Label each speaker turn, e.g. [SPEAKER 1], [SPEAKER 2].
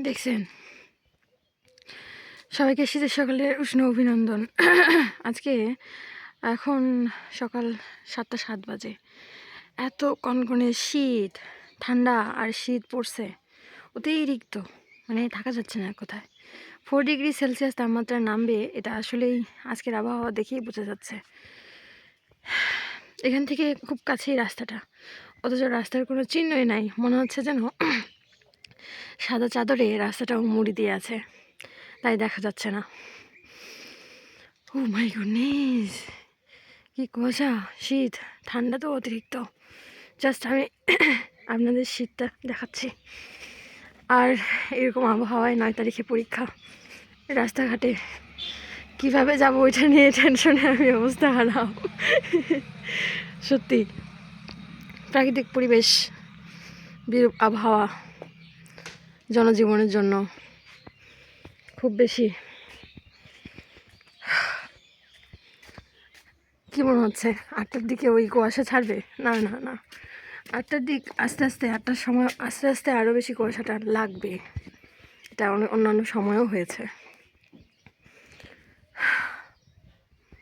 [SPEAKER 1] দেখছেন? সবাইকে শীতের সকালের উষ্ণ অভিনন্দন। আজকে এখন সকাল সাতটা সাত বাজে। এত কনকনে শীত, ঠান্ডা আর শীত পড়ছে। অতিরিক্ত মানে থাকা যাচ্ছে না কোথায়। ফোর ডিগ্রি সেলসিয়াস তাপমাত্রা নামবে, এটা আসলেই আজকের আবহাওয়া দেখেই বোঝা যাচ্ছে। এখান থেকে খুব কাছেই রাস্তাটা। অথচ রাস্তার কোনো চিহ্নই নাই। মনে হচ্ছে যেন সাদা চাদরে রাস্তাটাও মুড়ি দিয়ে আছে। তাই দেখা যাচ্ছে না। ও মাই গুডনেস কি কুয়াশা শীত, ঠান্ডা তো অতিরিক্ত। জাস্ট আমি আপনাদের শীতটা দেখাচ্ছি। আর এরকম আবহাওয়ায় নয় তারিখে পরীক্ষা। রাস্তাঘাটে কীভাবে যাব ওইটা নিয়ে টেনশনে আমি অবস্থা হারাও সত্যি, প্রাকৃতিক পরিবেশ, বিরূপ আবহাওয়া। জনজীবনের জন্য খুব বেশি। কি মনে হচ্ছে? আটটার দিকে ওই কুয়াশা ছাড়বে? না না না। আটটার দিক আস্তে আস্তে, আটটার সময় আস্তে আস্তে আরও বেশি কুয়াশাটা লাগবে। এটা অন্যান্য সময়ও হয়েছে।